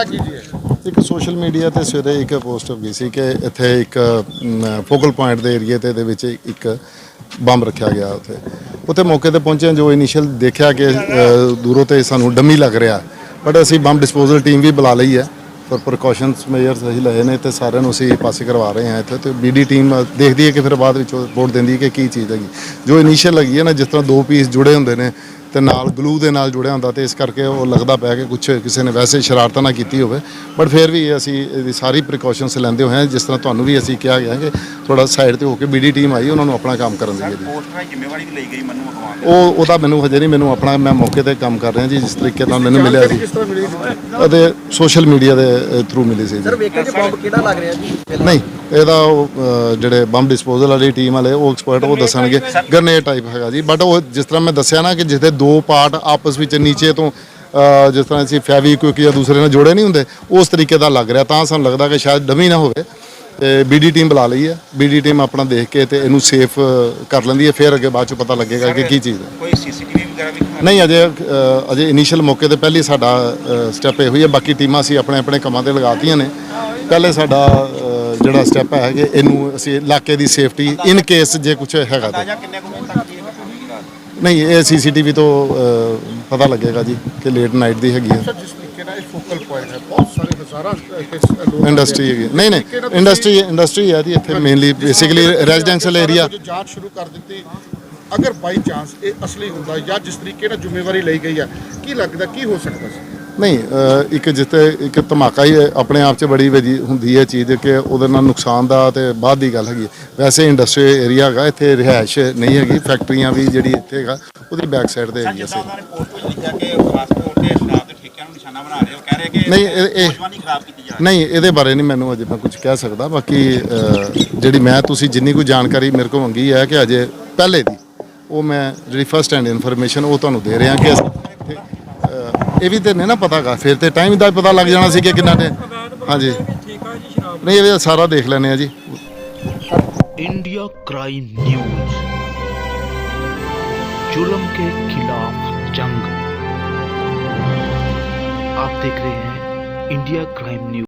ਹੈ ਕੀ ਜੀ ਇੱਕ ਸੋਸ਼ਲ ਮੀਡੀਆ ਤੇ ਸਵੇਰੇ ਇੱਕ ਪੋਸਟ ਹੋ ਗਈ ਸੀ ਕਿ ਇੱਥੇ ਇੱਕ ਫੋਕਲ ਪੁਆਇੰਟ ਦੇ ਏਰੀਏ ਤੇ ਦੇ ਵਿੱਚ ਇੱਕ ਬੰਬ ਰੱਖਿਆ ਗਿਆ ਉੱਥੇ। ਉੱਥੇ ਮੌਕੇ ਤੇ ਪਹੁੰਚੇ ਜੋ ਇਨੀਸ਼ੀਅਲ ਦੇਖਿਆ ਕਿ ਦੂਰੋਂ ਤੇ ਸਾਨੂੰ ਡੰਮੀ ਲੱਗ ਰਿਹਾ। ਬਟ ਅਸੀਂ ਬੰਬ ਡਿਸਪੋਜ਼ਲ ਟੀਮ ਵੀ ਬੁਲਾ ਲਈ ਹੈ। ਪਰ ਪ੍ਰੀਕਾਸ਼ਨਸ ਮੇਜਰਸ ਅਸੀਂ ਲਏ ਨੇ ਤੇ ਸਾਰਿਆਂ ਨੂੰ ਅਸੀਂ ਪਾਸੇ ਕਰਵਾ ਰਹੇ ਹਾਂ ਇੱਥੇ ਤੇ ਬੀਡੀ ਟੀਮ ਦੇਖਦੀ ਹੈ ਕਿ ਫਿਰ ਬਾਅਦ ਵਿੱਚ ਰਿਪੋਰਟ ਦਿੰਦੀ ਹੈ ਕਿ ਕੀ ਚੀਜ਼ ਹੈਗੀ। ਜੋ ਇਨੀਸ਼ੀਅਲ ਹੈਗੀ ਹੈ ਨਾ, ਜਿਸ ਤਰ੍ਹਾਂ ਦੋ ਪੀਸ ਜੁੜੇ ਹੁੰਦੇ ਨੇ ਤੇ ਨਾਲ ਗਲੂ ਦੇ ਨਾਲ ਜੁੜਿਆ ਹੁੰਦਾ ਤੇ ਇਸ ਕਰਕੇ ਉਹ ਲੱਗਦਾ ਪਿਆ ਕਿ ਕੁਝ ਕਿਸੇ ਨੇ ਵੈਸੇ ਸ਼ਰਾਰਤ ਨਾ ਕੀਤੀ ਹੋਵੇ। ਬਟ ਫਿਰ ਵੀ ਅਸੀਂ ਇਹਦੀ ਸਾਰੀ ਪ੍ਰੀਕਾਸ਼ਨਸ ਲੈਂਦੇ ਹੋਏ ਹਾਂ ਜਿਸ ਤਰ੍ਹਾਂ ਤੁਹਾਨੂੰ ਵੀ ਅਸੀਂ ਕਿਹਾ ਗਿਆ ਕਿ ਥੋੜਾ ਸਾਈਡ ਤੇ ਹੋ ਕੇ ਬੀਡੀ ਟੀਮ ਆਈ ਉਹਨਾਂ ਨੂੰ ਆਪਣਾ ਕੰਮ ਕਰਨ ਦੀ ਪੋਸਟਰਾਂ ਦੀ ਜ਼ਿੰਮੇਵਾਰੀ ਵੀ ਲਈ ਗਈ ਮੈਨੂੰ ਅਖਵਾਉਣ ਦੀ ਉਹ ਉਹਦਾ ਮੈਨੂੰ ਹਜੇ ਨਹੀਂ ਮੈਨੂੰ ਆਪਣਾ ਮੈਂ ਮੌਕੇ ਤੇ ਕੰਮ ਕਰ ਰਿਹਾ ਜੀ ਜਿਸ ਤਰੀਕੇ ਨਾਲ ਮੈਨੂੰ ਮਿਲਿਆ ਸੀ। ਕਿਸ ਤਰ੍ਹਾਂ ਮਿਲੀ ਸੀ? ਅਤੇ ਸੋਸ਼ਲ ਮੀਡੀਆ ਦੇ ਥਰੂ ਮਿਲੀ ਸੀ ਜੀ। ਸਰ ਵੇਖਿਆ ਕਿ ਬੰਬ ਕਿਹੜਾ ਲੱਗ ਰਿਹਾ ਜੀ? ਨਹੀਂ ਇਹਦਾ ਉਹ ਜਿਹੜੇ ਬੰਬ ਡਿਸਪੋਜ਼ਲ ਵਾਲੀ ਟੀਮ ਵਾਲੇ ਉਹ ਐਕਸਪਰਟ ਉਹ ਦੱਸਣਗੇ। ਗਰਨੇਡ ਟਾਈਪ ਹੈਗਾ ਜੀ ਬਟ ਉਹ ਜਿਸ ਤਰ੍ਹਾਂ ਮੈਂ ਦੱਸਿਆ ਨਾ ਕਿ ਜਿੱਥੇ ਦੋ ਪਾਰਟ ਆਪਸ ਵਿੱਚ ਨੀਚੇ ਤੋਂ ਜਿਸ ਤਰ੍ਹਾਂ ਅਸੀਂ ਫੈਵੀਕੁਇਕ ਜਾਂ ਦੂਸਰੇ ਨਾਲ ਜੋੜੇ ਨਹੀਂ ਹੁੰਦੇ ਉਸ ਤਰੀਕੇ ਦਾ ਲੱਗ ਰਿਹਾ। ਤਾਂ ਸਾਨੂੰ ਲੱਗਦਾ ਕਿ ਸ਼ਾਇਦ ਡਮੀ ਨਾ ਹੋਵੇ ਤੇ ਬੀਡੀ ਟੀਮ ਬੁਲਾ ਲਈ ਹੈ। ਬੀਡੀ ਟੀਮ ਆਪਣਾ ਦੇਖ ਕੇ ਤੇ ਇਹਨੂੰ ਸੇਫ ਕਰ ਲੈਂਦੀ ਹੈ। ਫਿਰ ਅੱਗੇ ਬਾਅਦ ਚ ਪਤਾ ਲੱਗੇਗਾ ਕਿ ਕੀ ਚੀਜ਼ ਹੈ। ਕੋਈ ਸੀਸੀਟੀਵੀ ਵਗੈਰਾ ਵੀ ਨਹੀਂ ਅਜੇ ਅਜੇ ਇਨੀਸ਼ੀਅਲ ਮੌਕੇ ਤੇ ਪਹਿਲੀ ਸਾਡਾ ਸਟੈਪ ਇਹੋ ਹੀ ਹੈ। ਬਾਕੀ ਟੀਮਾਂ ਅਸੀਂ ਆਪਣੇ ਆਪਣੇ ਕੰਮਾਂ ਤੇ ਲਗਾਤੀਆਂ ਨੇ। ਪਹਿਲੇ ਸਾਡਾ ਜਿਹੜਾ ਸਟੈਪ ਹੈ ਕਿ ਇਹਨੂੰ ਅਸੀਂ ਇਲਾਕੇ ਦੀ ਸੇਫਟੀ ਇਨ ਕੇਸ ਜੇ ਕੁਝ ਹੈਗਾ ਤਾਂ। ਨਹੀਂ ਇਹ ਸੀਸੀਟੀਵੀ ਤੋਂ ਅ, ਪਤਾ ਲੱਗੇਗਾ ਜੀ ਕਿ ਲੇਟ ਨਾਈਟ ਦੀ ਹੈਗੀ ਹੈ ਸਰ ਜਿਸ ਤਰੀਕੇ ਨਾਲ ਇਹ ਫੋਕਲ ਪੁਆਇੰਟ ਹੈ ਬਹੁਤ ਸਾਰੇ ਹਜ਼ਾਰਾਂ ਲੋਕ ਇੰਡਸਟਰੀ ਹੈਗੀ ਨਹੀਂ ਨਹੀਂ ਇੰਡਸਟਰੀ ਇੰਡਸਟਰੀ ਹੈ ਜੀ ਇੱਥੇ ਮੇਨਲੀ ਬੇਸਿਕਲੀ ਰੈਜ਼ੀਡੈਂਸ਼ੀਅਲ ਏਰੀਆ ਜੋ ਜਾਂਚ ਸ਼ੁਰੂ ਕਰ ਦਿੱਤੀ ਅਗਰ ਬਾਈ ਚਾਂਸ ਇਹ ਅਸਲੀ ਹੁੰਦਾ ਜਾਂ ਜਿਸ ਤਰੀਕੇ ਨਾਲ ਜ਼ਿੰਮੇਵਾਰੀ ਲਈ ਗਈ ਹੈ ਕੀ ਲੱਗਦਾ ਕੀ ਹੋ ਸਕਦਾ ਸੀ? ਨਹੀਂ ਇੱਕ ਜਿੱਤੇ ਇੱਕ ਧਮਾਕਾ ਹੀ ਆਪਣੇ ਆਪ 'ਚ ਬੜੀ ਵਜੀ ਹੁੰਦੀ ਹੈ ਚੀਜ਼ ਕਿ ਉਹਦੇ ਨਾਲ ਨੁਕਸਾਨ ਦਾ ਤੇ ਬਾਅਦ ਦੀ ਗੱਲ ਹੈਗੀ। ਵੈਸੇ ਇੰਡਸਟਰੀ ਏਰੀਆ ਹੈਗਾ ਇੱਥੇ ਰਿਹਾਇਸ਼ ਨਹੀਂ ਹੈਗੀ ਫੈਕਟਰੀਆਂ ਵੀ ਜਿਹੜੀ ਇੱਥੇ ਹੈਗਾ ਉਹਦੀ ਬੈਕ ਸਾਈਡ ਤੇ ਹੈਗੀ ਅਸੀਂ ਕਿ ਨਹੀਂ, ਇਹ- ਨਹੀਂ ਇਹਦੇ ਬਾਰੇ ਨਹੀਂ ਮੈਨੂੰ ਅਜੇ ਮੈਂ ਕੁਝ ਕਹਿ ਸਕਦਾ ਬਾਕੀ ਜਿਹੜੀ ਮੈਂ ਤੁਸੀਂ ਜਿੰਨੀ ਕੋਈ ਜਾਣਕਾਰੀ ਮੇਰੇ ਕੋਲ ਮੰਗੀ ਹੈ ਕਿ ਅਜੇ ਪਹਿਲੇ ਦੀ ਉਹ ਮੈਂ ਜਿਹੜੀ ਫਰਸਟ ਹੈਂਡ ਇਨਫੋਰਮੇਸ਼ਨ ਉਹ ਤੁਹਾਨੂੰ ਦੇ ਰਿਹਾ ਕਿ ਇਹ ਵੀ ਤੇ ਨਹੀਂ ਨਾ ਪਤਾਗਾ ਫਿਰ ਤੇ ਟਾਈਮ ਦਾ ਪਤਾ ਲੱਗ ਜਾਣਾ ਸੀ ਕਿ ਕਿੰਨਾ ਟਾਈਮ ਹਾਂਜੀ ਨਹੀਂ ਇਹ ਸਾਰਾ ਦੇਖ ਲੈਣੇ ਆ ਜੀ इंडिया क्राइम न्यूज जुल्म के खिलाफ जंग आप देख रहे हैं इंडिया क्राइम न्यूज